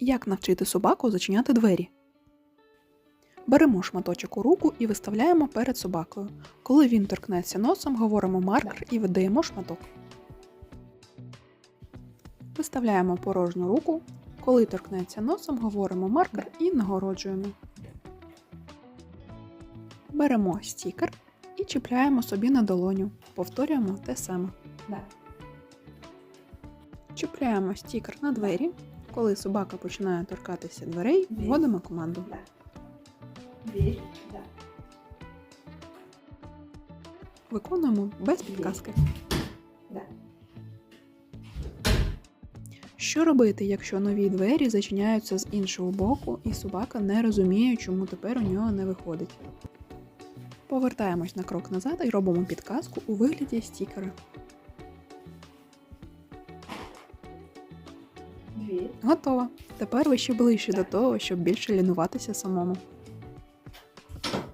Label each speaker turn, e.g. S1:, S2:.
S1: Як навчити собаку зачиняти двері? Беремо шматочок у руку і виставляємо перед собакою. Коли він торкнеться носом, говоримо маркер і видаємо шматок. Виставляємо порожню руку. Коли торкнеться носом, говоримо маркер і нагороджуємо. Беремо стікер і чіпляємо собі на долоню. Повторюємо те саме. Чіпляємо стікер на двері. Коли собака починає торкатися дверей, вводимо команду. Виконуємо без підказки. Що робити, якщо нові двері зачиняються з іншого боку, і собака не розуміє, чому тепер у нього не виходить? Повертаємось на крок назад і робимо підказку у вигляді стікера. Готово. Тепер ви ще ближче до того, щоб більше лінуватися самому.